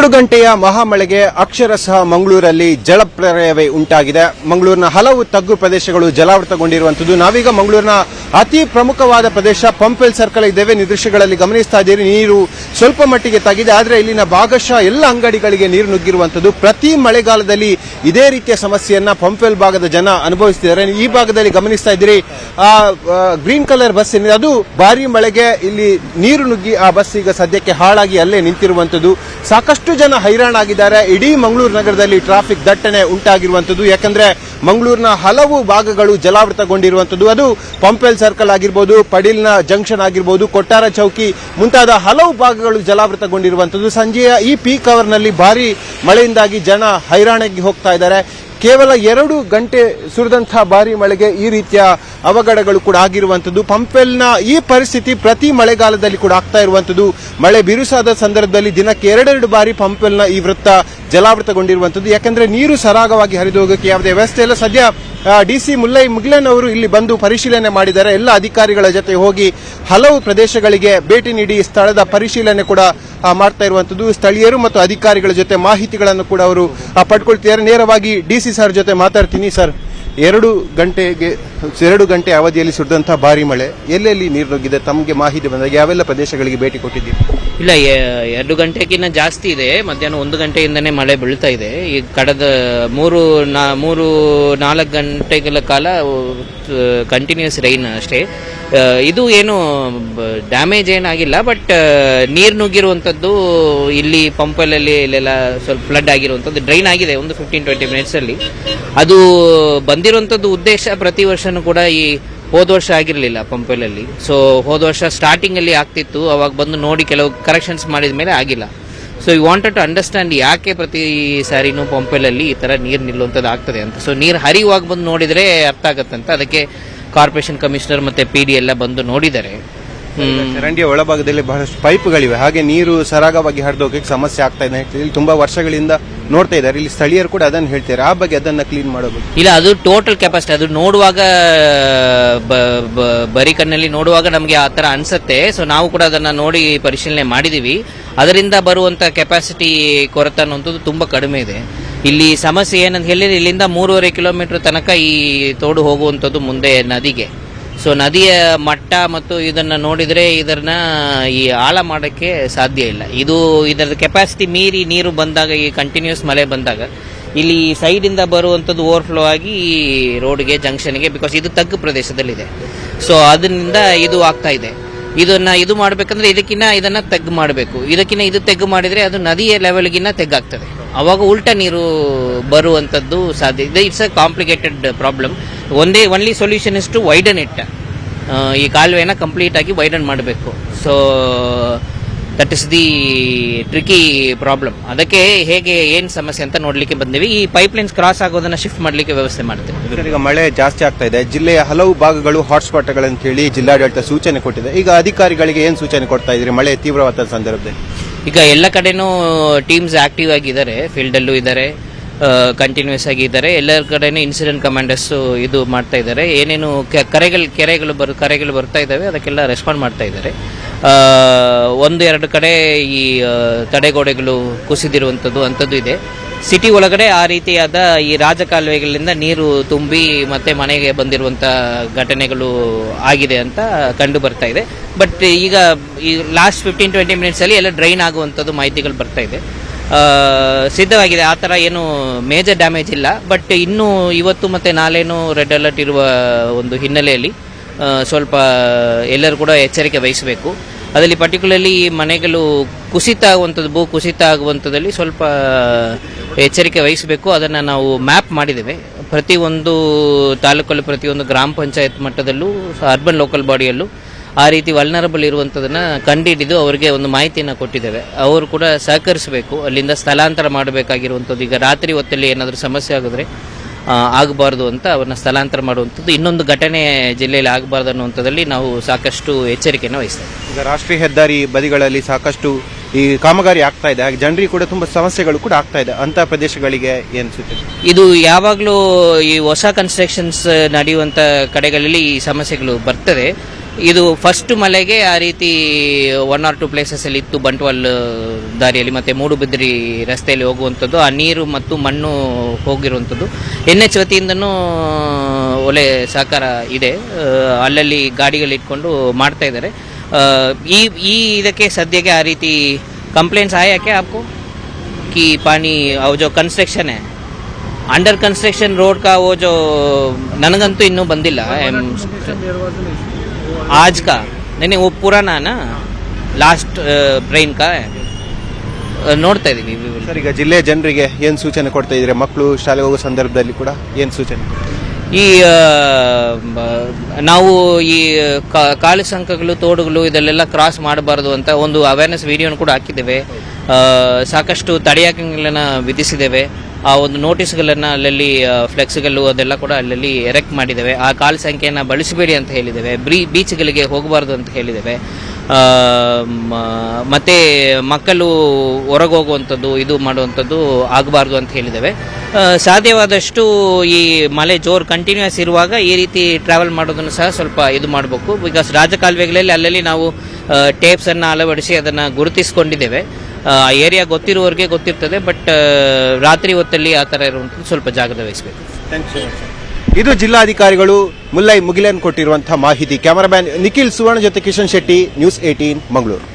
ಎರಡು ಗಂಟೆಯ ಮಹಾಮಳೆಗೆ ಅಕ್ಷರಶಃ ಮಂಗಳೂರಲ್ಲಿ ಜಲಪ್ರಳಯವೇ ಉಂಟಾಗಿದೆ. ಮಂಗಳೂರಿನ ಹಲವು ತಗ್ಗು ಪ್ರದೇಶಗಳು ಜಲಾವೃತಗೊಂಡಿರುವಂತದ್ದು ನಾವೀಗ ಮಂಗಳೂರಿನ ಅತಿ ಪ್ರಮುಖವಾದ ಪ್ರದೇಶ ಪಂಪೆಲ್ ಸರ್ಕಲ್ ಇದ್ದೇವೆ. ದೃಶ್ಯಗಳಲ್ಲಿ ಗಮನಿಸ್ತಾ ಇದ್ದೀರಿ. ನೀರು ಸ್ವಲ್ಪ ಮಟ್ಟಿಗೆ ತಾಗಿದೆ ಆದರೆ ಇಲ್ಲಿನ ಭಾಗಶಃ ಎಲ್ಲ ಅಂಗಡಿಗಳಿಗೆ ನೀರು ನುಗ್ಗಿರುವಂತದ್ದು ಪ್ರತಿ ಮಳೆಗಾಲದಲ್ಲಿ ಇದೇ ರೀತಿಯ ಸಮಸ್ಯೆಯನ್ನ ಪಂಪೆಲ್ ಭಾಗದ ಜನ ಅನುಭವಿಸ್ತಿದ್ದಾರೆ. ಈ ಭಾಗದಲ್ಲಿ ಗಮನಿಸ್ತಾ ಇದ್ದೀರಿ. ಆ ಗ್ರೀನ್ ಕಲರ್ ಬಸ್ ಏನಿದೆ? ಅದು ಭಾರಿ ಮಳೆಗೆ ಇಲ್ಲಿ ನೀರು ನುಗ್ಗಿ ಆ ಬಸ್ ಈಗ ಸದ್ಯಕ್ಕೆ ಹಾಳಾಗಿ ಅಲ್ಲೇ ನಿಂತಿರುವಂತದ್ದು ಸಾಕಷ್ಟು ಜನ ಹೈರಾಣಾಗಿದ್ದಾರೆ. ಇಡೀ ಮಂಗಳೂರು ನಗರದಲ್ಲಿ ಟ್ರಾಫಿಕ್ ದಟ್ಟಣೆ ಉಂಟಾಗಿರುವಂಥದ್ದು. ಯಾಕಂದ್ರೆ ಮಂಗಳೂರಿನ ಹಲವು ಭಾಗಗಳು ಜಲಾವೃತಗೊಂಡಿರುವಂಥದ್ದು. ಅದು ಪಂಪೆಲ್ ಸರ್ಕಲ್ ಆಗಿರ್ಬೋದು ಪಡಿಲ್ನ ಜಂಕ್ಷನ್ ಆಗಿರ್ಬೋದು ಕೊಟ್ಟಾರ ಚೌಕಿ ಮುಂತಾದ ಹಲವು ಭಾಗಗಳು ಜಲಾವೃತಗೊಂಡಿರುವಂಥದ್ದು. ಸಂಜೆಯ ಈ ಪೀಕ್ ಅವರ್ನಲ್ಲಿ ಭಾರಿ ಮಳೆಯಿಂದಾಗಿ ಜನ ಹೈರಾಣಿಗೆ ಹೋಗ್ತಾ ಇದ್ದಾರೆ. ಕೇವಲ ಎರಡು ಗಂಟೆ ಸುರಿದಂತಹ ಭಾರಿ ಮಳೆಗೆ ಈ ರೀತಿಯ ಅವಘಡಗಳು ಕೂಡ ಆಗಿರುವಂಥದ್ದು. ಪಂಪೆಲ್ನ ಈ ಪರಿಸ್ಥಿತಿ ಪ್ರತಿ ಮಳೆಗಾಲದಲ್ಲಿ ಕೂಡ ಆಗ್ತಾ ಇರುವಂಥದ್ದು. ಮಳೆ ಬಿರುಸಾದ ಸಂದರ್ಭದಲ್ಲಿ ದಿನಕ್ಕೆ ಎರಡೆರಡು ಬಾರಿ ಪಂಪೆಲ್ನ ಈ ವೃತ್ತ ಜಲಾವೃತಗೊಂಡಿರುವಂಥದ್ದು. ಯಾಕಂದ್ರೆ ನೀರು ಸರಾಗವಾಗಿ ಹರಿದು ಹೋಗೋಕೆ ಯಾವುದೇ ವ್ಯವಸ್ಥೆ ಇಲ್ಲ. ಸದ್ಯ ಡಿಸಿ ಮುಲ್ಲೈ ಮುಗ್ಲನ್ ಅವರು ಇಲ್ಲಿ ಬಂದು ಪರಿಶೀಲನೆ ಮಾಡಿದ್ದಾರೆ. ಎಲ್ಲ ಅಧಿಕಾರಿಗಳ ಜೊತೆ ಹೋಗಿ ಹಲವು ಪ್ರದೇಶಗಳಿಗೆ ಭೇಟಿ ನೀಡಿ ಸ್ಥಳದ ಪರಿಶೀಲನೆ ಕೂಡ ಮಾಡ್ತಾ ಇರುವಂಥದ್ದು. ಸ್ಥಳೀಯರು ಮತ್ತು ಅಧಿಕಾರಿಗಳ ಜೊತೆ ಮಾಹಿತಿಗಳನ್ನು ಕೂಡ ಅವರು ಪಡ್ಕೊಳ್ತಿದ್ದಾರೆ. ನೇರವಾಗಿ ಡಿಸಿ ಸರ್ ಜೊತೆ ಮಾತಾಡ್ತೀನಿ ಸರ್. ಎರಡು ಗಂಟೆಗೆ, ಎರಡು ಗಂಟೆ ಅವಧಿಯಲ್ಲಿ ಸುರಿದಂತಹ ಭಾರಿ ಮಳೆ, ಎಲ್ಲೆಲ್ಲಿ ನೀರು ನುಗ್ಗಿದೆ? ತಮಗೆ ಮಾಹಿತಿ ಬಂದಾಗ ಯಾವೆಲ್ಲ ಪ್ರದೇಶಗಳಿಗೆ ಭೇಟಿ ಕೊಟ್ಟಿದ್ದೀವಿ ಇಲ್ಲ ಎರಡು ಗಂಟೆಗಿನ್ನ ಜಾಸ್ತಿ ಇದೆ. ಮಧ್ಯಾಹ್ನ ಒಂದು ಗಂಟೆಯಿಂದನೇ ಮಳೆ ಬೀಳ್ತಾ ಇದೆ. ಈ ಕಡದ ಮೂರು ನಾ, ಮೂರು ನಾಲ್ಕು ಗಂಟೆಗಳ ಕಾಲ ಕಂಟಿನ್ಯೂಸ್ ರೈನ್ ಅಷ್ಟೇ. ಇದು ಏನು ಡ್ಯಾಮೇಜ್ ಏನಾಗಿಲ್ಲ ಬಟ್ ನೀರು ನುಗ್ಗಿರುವಂಥದ್ದು ಇಲ್ಲಿ ಪಂಪಲಲ್ಲಿ ಇಲ್ಲೆಲ್ಲ ಸ್ವಲ್ಪ ಫ್ಲಡ್ ಆಗಿರುವಂಥದ್ದು ಡ್ರೈನ್ ಆಗಿದೆ ಒಂದು ಫಿಫ್ಟೀನ್ ಟ್ವೆಂಟಿ ಮಿನಿಟ್ಸಲ್ಲಿ ಅದು ಬಂದಿರುವಂಥದ್ದು ಉದ್ದೇಶ ಪ್ರತಿ ವರ್ಷನೂ ಕೂಡ ಈ ಹೋದ ವರ್ಷ ಆಗಿರಲಿಲ್ಲ ಪಂಪಲಲ್ಲಿ. ಸೊ ಹೋದ ವರ್ಷ ಸ್ಟಾರ್ಟಿಂಗಲ್ಲಿ ಆಗ್ತಿತ್ತು, ಅವಾಗ ಬಂದು ನೋಡಿ ಕೆಲವು ಕರೆಕ್ಷನ್ಸ್ ಮಾಡಿದ ಮೇಲೆ ಆಗಿಲ್ಲ. So you wanted to understand ಯಾಕೆ ಪ್ರತಿ ಸಾರಿನೂ ಪಂಪೆಲಲ್ಲಿ ಈ ಥರ ನೀರು ನಿಲ್ಲುವಂಥದ್ದು ಆಗ್ತದೆ ಅಂತ. ಸೊ ನೀರು ಹರಿವಾಗಿ ಬಂದು ನೋಡಿದರೆ ಅರ್ಥ ಆಗತ್ತಂತ ಅದಕ್ಕೆ ಕಾರ್ಪೊರೇಷನ್ ಕಮಿಷನರ್ ಮತ್ತು ಪಿ ಡಿ ಎಲ್ಲ ಬಂದು ನೋಡಿದ್ದಾರೆ. ಚರಂಡಿಯ ಒಳಭಾಗದಲ್ಲಿ ಬಹಳಷ್ಟು ಪೈಪ್ಗಳಿವೆ. ಹಾಗೆ ನೀರು ಸರಾಗವಾಗಿ ಹರಿದೋಗಕ್ಕೆ ಸಮಸ್ಯೆ ಆಗ್ತಾ ಇದೆ. ತುಂಬಾ ವರ್ಷಗಳಿಂದ ನೋಡ್ತಾ ಇದ್ದಾರೆ. ಇಲ್ಲಿ ಸ್ಥಳೀಯರು ಕೂಡ ಅದನ್ನು ಹೇಳ್ತಾರೆ. ಆ ಬಗ್ಗೆ ಅದನ್ನ ಕ್ಲೀನ್ ಮಾಡಬೇಕು ಇಲ್ಲ, ಅದು ಟೋಟಲ್ ಕೆಪಾಸಿಟಿ ಅದು ನೋಡುವಾಗ ಬರೀ ಕಣ್ಣಲ್ಲಿ ನೋಡುವಾಗ ನಮಗೆ ಆ ಥರ ಅನ್ಸುತ್ತೆ. ಸೊ ನಾವು ಕೂಡ ಅದನ್ನ ನೋಡಿ ಪರಿಶೀಲನೆ ಮಾಡಿದೀವಿ. ಅದರಿಂದ ಬರುವಂತ ಕೆಪಾಸಿಟಿ ಕೊರತೆ ಅನ್ನುವಂಥದ್ದು ತುಂಬಾ ಕಡಿಮೆ ಇದೆ. ಇಲ್ಲಿ ಸಮಸ್ಯೆ ಏನಂತ ಹೇಳಿದ್ರೆ, ಇಲ್ಲಿಂದ ಮೂರುವರೆ ಕಿಲೋಮೀಟರ್ ತನಕ ಈ ತೋಡು ಹೋಗುವಂಥದ್ದು ಮುಂದೆ ನದಿಗೆ. ಸೊ ನದಿಯ ಮಟ್ಟ ಮತ್ತು ಇದನ್ನು ನೋಡಿದರೆ ಇದನ್ನ ಈ ಆಳ ಮಾಡೋಕ್ಕೆ ಸಾಧ್ಯ ಇಲ್ಲ. ಇದು ಇದರ ಕೆಪಾಸಿಟಿ ಮೀರಿ ನೀರು ಬಂದಾಗ, ಈ ಕಂಟಿನ್ಯೂಸ್ ಮಳೆ ಬಂದಾಗ, ಇಲ್ಲಿ ಸೈಡ್ ಇಂದ ಬರುವಂಥದ್ದು ಓವರ್ಫ್ಲೋ ಆಗಿ ಈ ರೋಡ್ಗೆ ಜಂಕ್ಷನ್ಗೆ ಬಿಕಾಸ್ ಇದು ತಗ್ಗು ಪ್ರದೇಶದಲ್ಲಿದೆ. ಸೊ ಅದರಿಂದ ಇದು ಆಗ್ತಾ ಇದೆ. ಇದನ್ನ ಇದು ಮಾಡಬೇಕಂದ್ರೆ ಇದಕ್ಕಿನ್ನ ಇದನ್ನ ತೆಗ್ಗು ಮಾಡಬೇಕು. ಇದಕ್ಕಿನ್ನ ಇದು ತೆಗ್ಗು ಮಾಡಿದರೆ ಅದು ನದಿಯ ಲೆವೆಲ್ಗಿನ್ನ ತೆಗ್ಗಾಗ್ತದೆ. ಅವಾಗ ಉಲ್ಟಾ ನೀರು ಬರುವಂಥದ್ದು ಸಾಧ್ಯ ಇದೆ. ಇಟ್ಸ್ ಅ ಕಾಂಪ್ಲಿಕೇಟೆಡ್ ಪ್ರಾಬ್ಲಮ್ ಒಂದೇ only solution is to widen it ಈ ಕಾಲುವೆನ ಕಂಪ್ಲೀಟ್ ಆಗಿ ವೈಡನ್ ಮಾಡಬೇಕು. So that is the tricky problem ಅದಕ್ಕೆ ಹೇಗೆ, ಏನು ಸಮಸ್ಯೆ ಅಂತ ನೋಡಲಿಕ್ಕೆ ಬಂದಿವಿ. ಈ ಪೈಪ್ ಲೈನ್ಸ್ ಕ್ರಾಸ್ ಆಗೋದನ್ನ ಶಿಫ್ಟ್ ಮಾಡಲಿಕ್ಕೆ ವ್ಯವಸ್ಥೆ ಮಾಡ್ತೇವೆ. ಈಗ ಮಳೆ ಜಾಸ್ತಿ ಆಗ್ತಾ ಇದೆ. ಜಿಲ್ಲೆಯ ಹಲವು ಭಾಗಗಳು ಹಾಟ್ಸ್ಪಾಟ್ಗಳಂತ ಹೇಳಿ ಜಿಲ್ಲಾಡಳಿತ ಸೂಚನೆ ಕೊಟ್ಟಿದೆ. ಈಗ ಅಧಿಕಾರಿಗಳಿಗೆ ಏನು ಸೂಚನೆ ಕೊಡ್ತಾ ಇದ್ರಿ ಮಳೆ ತೀವ್ರವಾದ ಸಂದರ್ಭದಲ್ಲಿ. ಈಗ ಎಲ್ಲ ಕಡೆನೂ ಟೀಮ್ಸ್ ಆಕ್ಟಿವ್ ಆಗಿದ್ದಾರೆ ಫೀಲ್ಡ್ ಅಲ್ಲೂ ಇದ್ದಾರೆ ಕಂಟಿನ್ಯೂಸ್ ಆಗಿ ಇದ್ದಾರೆ. ಎಲ್ಲ ಕಡೆನೂ ಇನ್ಸಿಡೆಂಟ್ ಕಮಾಂಡರ್ಸ್ ಇದು ಮಾಡ್ತಾ ಇದ್ದಾರೆ. ಏನೇನು ಕರೆಗಳು, ಕೆರೆಗಳು ಬರು ಕರೆಗಳು ಬರ್ತಾ ಇದ್ದಾವೆ, ಅದಕ್ಕೆಲ್ಲ ರೆಸ್ಪಾಂಡ್ ಮಾಡ್ತಾ ಇದ್ದಾರೆ. ಒಂದು ಎರಡು ಕಡೆ ಈ ತಡೆಗೋಡೆಗಳು ಕುಸಿದಿರುವಂಥದ್ದು, ಅಂಥದ್ದು ಇದೆ. ಸಿಟಿ ಒಳಗಡೆ ಆ ರೀತಿಯಾದ ಈ ರಾಜಕಾಲುವೆಗಳಿಂದ ನೀರು ತುಂಬಿ ಮತ್ತೆ ಮನೆಗೆ ಬಂದಿರುವಂತ ಘಟನೆಗಳು ಆಗಿದೆ ಅಂತ ಕಂಡು ಬರ್ತಾ ಇದೆ. ಬಟ್ ಈಗ ಈ ಲಾಸ್ಟ್ ಫಿಫ್ಟೀನ್ ಟ್ವೆಂಟಿ ಮಿನಿಟ್ಸ್ ಅಲ್ಲಿ ಎಲ್ಲ ಡ್ರೈನ್ ಆಗುವಂಥದ್ದು ಮಾಹಿತಿಗಳು ಬರ್ತಾ ಇದೆ. ಸಿದ್ಧವಾಗಿದೆ. ಆ ಥರ ಏನು ಮೇಜರ್ ಡ್ಯಾಮೇಜ್ ಇಲ್ಲ. ಬಟ್ ಇನ್ನು ಇವತ್ತು ಮತ್ತೆ ನಾಳೆನೂ ರೆಡ್ ಅಲರ್ಟ್ ಇರುವ ಒಂದು ಹಿನ್ನೆಲೆಯಲ್ಲಿ ಸ್ವಲ್ಪ ಎಲ್ಲರೂ ಕೂಡ ಎಚ್ಚರಿಕೆ ವಹಿಸಬೇಕು. ಅದರಲ್ಲಿ ಪರ್ಟಿಕ್ಯುಲರ್ಲಿ ಮನೆಗಳು ಕುಸಿತ ಆಗುವಂಥದ್ದು ಭೂ ಕುಸಿತ ಆಗುವಂಥದ್ದಲ್ಲಿ ಸ್ವಲ್ಪ ಎಚ್ಚರಿಕೆ ವಹಿಸಬೇಕು. ಅದನ್ನು ನಾವು ಮ್ಯಾಪ್ ಮಾಡಿದ್ದೇವೆ. ಪ್ರತಿಯೊಂದು ತಾಲೂಕಲ್ಲೂ, ಪ್ರತಿಯೊಂದು ಗ್ರಾಮ ಪಂಚಾಯತ್ ಮಟ್ಟದಲ್ಲೂ, ಅರ್ಬನ್ ಲೋಕಲ್ ಬಾಡಿಯಲ್ಲೂ ಆ ರೀತಿ ವಲ್ನರಬಲ್ ಇರುವಂಥದ್ದನ್ನು ಕಂಡುಹಿಡಿದು ಅವರಿಗೆ ಒಂದು ಮಾಹಿತಿಯನ್ನು ಕೊಟ್ಟಿದ್ದೇವೆ. ಅವರು ಕೂಡ ಸಹಕರಿಸಬೇಕು. ಅಲ್ಲಿಂದ ಸ್ಥಳಾಂತರ ಮಾಡಬೇಕಾಗಿರುವಂಥದ್ದು. ಈಗ ರಾತ್ರಿ ಹೊತ್ತಲ್ಲಿ ಏನಾದರೂ ಸಮಸ್ಯೆ ಆಗಿದ್ರೆ ಆಗಬಾರ್ದು ಅಂತ ಅವ್ರನ್ನ ಸ್ಥಳಾಂತರ ಮಾಡುವಂಥದ್ದು. ಇನ್ನೊಂದು ಘಟನೆ ಜಿಲ್ಲೆಯಲ್ಲಿ ಆಗಬಾರ್ದು ಅನ್ನುವಂಥದ್ದಲ್ಲಿ ನಾವು ಸಾಕಷ್ಟು ಎಚ್ಚರಿಕೆಯನ್ನು ವಹಿಸ್ತೇವೆ. ಈಗ ರಾಷ್ಟ್ರೀಯ ಹೆದ್ದಾರಿ ಬದಿಗಳಲ್ಲಿ ಸಾಕಷ್ಟು ಈ ಕಾಮಗಾರಿ ಆಗ್ತಾ ಇದೆ. ಹಾಗೆ ಜನರಿಗೆ ಕೂಡ ತುಂಬಾ ಸಮಸ್ಯೆಗಳು ಕೂಡ ಆಗ್ತಾ ಇದೆ. ಅಂತ ಪ್ರದೇಶಗಳಿಗೆ ಅನಿಸುತ್ತೆ? ಇದು ಯಾವಾಗಲೂ ಈ ಹೊಸ ಕನ್ಸ್ಟ್ರಕ್ಷನ್ಸ್ ನಡೆಯುವಂತ ಕಡೆಗಳಲ್ಲಿ ಈ ಸಮಸ್ಯೆಗಳು ಬರ್ತದೆ. ಇದು ಫಸ್ಟ್ ಮಲೆಗೆ ಆ ರೀತಿ ಒನ್ ಆರ್ ಟು ಪ್ಲೇಸಸ್ ಅಲ್ಲಿ ಇತ್ತು ಬಂಟ್ವಾಲ್ ದಾರಿಯಲ್ಲಿ, ಮತ್ತೆ ಮೂಡುಬಿದ್ರಿ ರಸ್ತೆಯಲ್ಲಿ ಹೋಗುವಂಥದ್ದು, ಆ ನೀರು ಮತ್ತು ಮಣ್ಣು ಹೋಗಿರುವಂಥದ್ದು. ಎನ್ ಎಚ್ ವತಿಯಿಂದನೂ ಒಳ್ಳೆ ಸಹಕಾರ ಇದೆ. ಅಲ್ಲಲ್ಲಿ ಗಾಡಿಗಳಿಟ್ಕೊಂಡು ಮಾಡ್ತಾ ಇದ್ದಾರೆ. ಈ ಈ ಇದಕ್ಕೆ ಸದ್ಯಕ್ಕೆ ಆ ರೀತಿ ಕಂಪ್ಲೇಂಟ್ಸ್ ಆಯಾ ಕ್ಯಾ आपको कि पानी वो जो कंस्ट्रक्शन है ಅಂಡರ್ ಕನ್ಸ್ಟ್ರಕ್ಷನ್ ರೋಡ್ ಕಾ वो जो ನನಗಂತೂ ಇನ್ನೂ ಬಂದಿಲ್ಲ आज का नहीं नहीं वो पुराना है ना ಲಾಸ್ಟ್ ಬ್ರೈನ್ ಕಾ ಅಹ್, ನೋಡ್ತಾ ಇದೀವಿ ಸರ್ ಈಗ ಜಿಲ್ಲೆಯ ಜನರಿಗೆ ಏನ್ ಸೂಚನೆ ಕೊಡ್ತಾ ಇದ್ರೆ ಮಕ್ಕಳು ಶಾಲೆಗೆ ಹೋಗೋ ಸಂದರ್ಭದಲ್ಲಿ ಕೂಡ ಏನ್ ಸೂಚನೆ ಈ ನಾವು ಈ ಕಾಲು ಸಂಕಗಳು, ತೋಡುಗಳು ಇದಲ್ಲೆಲ್ಲ ಕ್ರಾಸ್ ಮಾಡಬಾರದು ಅಂತ ಒಂದು ಅವೇರ್ನೆಸ್ ವಿಡಿಯೋನ ಕೂಡ ಹಾಕಿದ್ದೇವೆ. ಸಾಕಷ್ಟು ತಡೆಯಾಜ್ಞೆಗಳನ್ನ ವಿಧಿಸಿದ್ದೇವೆ. ಆ ಒಂದು ನೋಟಿಸ್ಗಳನ್ನು ಅಲ್ಲಲ್ಲಿ ಫ್ಲೆಕ್ಸ್ಗಳು ಅದೆಲ್ಲ ಕೂಡ ಅಲ್ಲಲ್ಲಿ ಎರೆಕ್ಟ್ ಮಾಡಿದ್ದೇವೆ. ಆ ಕಾಲು ಸಂಖ್ಯೆಯನ್ನು ಬಳಸಬೇಡಿ ಅಂತ ಹೇಳಿದ್ದೇವೆ. ಬ್ರೀ ಬೀಚ್ಗಳಿಗೆ ಹೋಗಬಾರ್ದು ಅಂತ ಹೇಳಿದ್ದೇವೆ. ಮತ್ತೆ ಮಕ್ಕಳು ಹೊರಗೆ ಹೋಗುವಂಥದ್ದು ಇದು ಮಾಡುವಂಥದ್ದು ಆಗಬಾರ್ದು ಅಂತ ಹೇಳಿದ್ದೇವೆ. ಸಾಧ್ಯವಾದಷ್ಟು ಈ ಮಳೆ ಜೋರು ಕಂಟಿನ್ಯೂಸ್ ಇರುವಾಗ ಈ ರೀತಿ ಟ್ರಾವೆಲ್ ಮಾಡೋದನ್ನು ಸಹ ಸ್ವಲ್ಪ ಇದು ಮಾಡಬೇಕು. ಬಿಕಾಸ್ ರಾಜಕಾಲುವೆಗಳಲ್ಲಿ ಅಲ್ಲಲ್ಲಿ ನಾವು ಟೇಪ್ಸನ್ನು ಅಳವಡಿಸಿ ಅದನ್ನು ಗುರುತಿಸ್ಕೊಂಡಿದ್ದೇವೆ. ಆ ಏರಿಯಾ ಗೊತ್ತಿರುವವರಿಗೆ ಗೊತ್ತಿರ್ತದೆ ಬಟ್ ರಾತ್ರಿ ಹೊತ್ತಲ್ಲಿ ಆ ಥರ ಇರುವಂಥದ್ದು ಸ್ವಲ್ಪ ಜಾಗ್ರತೆ ವಹಿಸಬೇಕು. ಇದು ಜಿಲ್ಲಾಧಿಕಾರಿಗಳು ಮುಲ್ಲೈ ಮುಗಿಲನ್ ಕೊಟ್ಟಿರುವಂತಹ ಮಾಹಿತಿ. ಕ್ಯಾಮರಾಮ್ಯಾನ್ ನಿಖಿಲ್ ಸುವರ್ಣ ಜೊತೆ ಕಿಶನ್ ಶೆಟ್ಟಿ, ನ್ಯೂಸ್ ಏಟೀನ್ ಮಂಗಳೂರು.